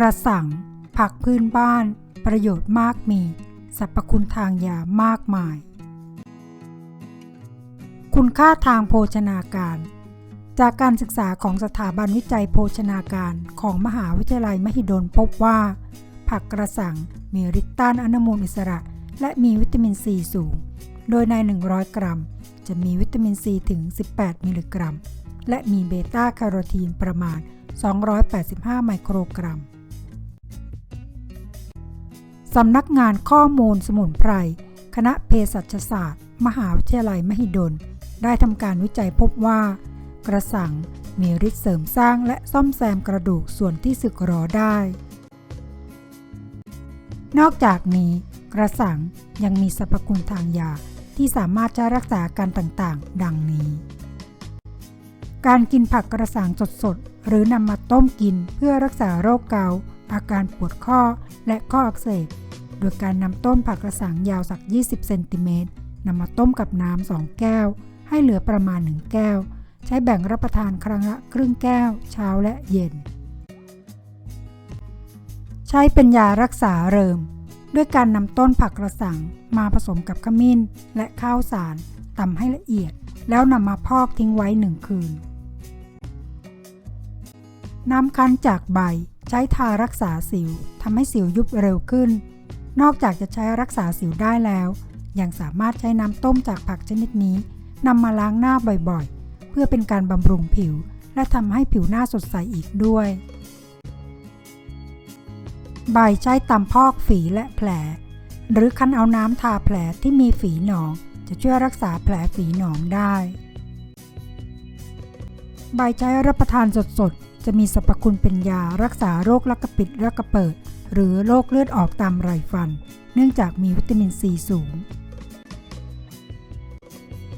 กระสัง ผักพื้นบ้าน ประโยชน์มากมีสรรพคุณทางยามากมาย คุณค่าทางโภชนาการ จากการศึกษาของสถาบันวิจัยโภชนาการของมหาวิทยาลัยมหิดลพบว่า ผักกระสังมีฤทธิ์ต้านอนุมูลอิสระ และมีวิตามินซีสูง โดยใน 100 กรัม จะมีวิตามินซีถึง 18 มิลลิกรัม และมีเบต้าแคโรทีนประมาณ 285 ไมโครกรัม สำนักงานข้อมูลสมุนไพร คณะเภสัชศาสตร์ มหาวิทยาลัยมหิดล ได้ทำการวิจัยพบว่า กระสังมีฤทธิ์เสริมสร้างและซ่อมแซมกระดูกส่วนที่สึกหรอได้ นอกจากนี้ กระสังยังมีสรรพคุณทางยาที่สามารถใช้รักษาอาการต่างๆ ดังนี้ การกินผักกระสังสดๆ หรือนำมาต้มกินเพื่อรักษาโรคเกาต์ อาการปวดข้อและข้ออักเสบ โดยการนำต้นผักกระสังยาวสัก 20 เซนติเมตรนำมาต้มกับน้ำ 2 แก้ว ให้เหลือประมาณ 1 แก้ว ใช้แบ่งรับประทานครั้งละครึ่งแก้ว เช้าและเย็น ใช้เป็นยารักษาเริม ด้วยการนำต้นผักกระสังมาผสมกับขมิ้นและข้าวสารตำให้ละเอียด แล้วนำมาพอกทิ้งไว้หนึ่งคืนน้ำคั้นจากใบ ใช้ทารักษาสิวทำให้สิวยุบเร็วขึ้น นอกจากจะใช้รักษาสิวได้แล้ว ยังสามารถใช้น้ำต้มจากผักชนิดนี้นำมาล้างหน้าบ่อยๆ เพื่อเป็นการบำรุงผิว และทำให้ผิวหน้าสดใสอีกด้วย ใบใช้ตำพอกฝีและแผล หรือคั้นเอาน้ำทาแผลที่มีฝีหนอง จะช่วยรักษาแผลฝีหนองได้ ใบใช้รับประทานสดๆ จะมีสรรพคุณเป็นยารักษาโรคลักกระปิดรักกระเปิด หรือโรคเลือดออกตามไรฟัน เนื่องจากมีวิตามินซีสูง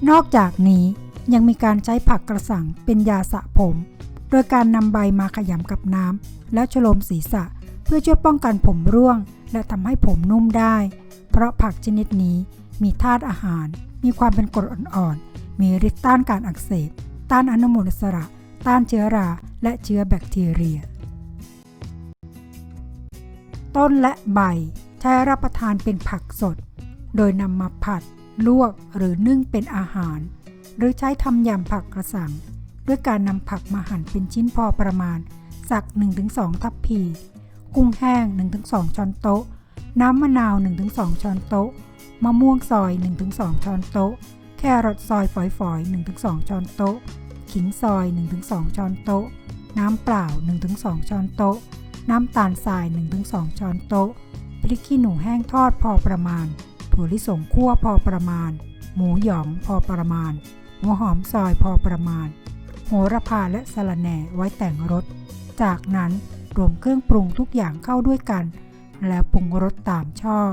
นอกจากนี้ยังมีการใช้ผักกระสังเป็นยาสระผม โดยการนำใบมาขยำกับน้ำแล้วฉโลมศีรษะ เพื่อช่วยป้องกันผมร่วง และทำให้ผมนุ่มได้ เพราะผักชนิดนี้มีธาตุอาหาร มีความเป็นกรดอ่อนๆมีฤทธิ์ต้านการอักเสบ ต้านอนุมูลอิสระ ต้านเชื้อราและเชื้อแบคทีเรีย ต้นและใบใช้รับประทานเป็นผักสด โดยนำมาผัด ลวกหรือนึ่งเป็นอาหาร หรือใช้ทำยำผักกระสัง ด้วยการนำผักมาหั่นเป็นชิ้นพอประมาณ สัก 1-2 ทัพพี กุ้งแห้ง 1-2 ช้อนโต๊ะ น้ำมะนาว 1-2 ช้อนโต๊ะ มะม่วงซอย 1-2 ช้อนโต๊ะ แครอทซอยฝอยๆ1-2 ช้อนโต๊ะ ขิงซอย 1-2 ช้อนโต๊ะ น้ำเปล่า 1-2 ช้อนโต๊ะ น้ำตาลทราย 1-2 ช้อนโต๊ะ พริกขี้หนูแห้งทอดพอประมาณ ถั่วลิสงคั่วพอประมาณ หมูหยองพอประมาณ หัวหอมซอยพอประมาณ โหระพาและสะระแหน่ไว้แต่งรส จากนั้นรวมเครื่องปรุงทุกอย่างเข้าด้วยกัน แล้วปรุงรสตามชอบ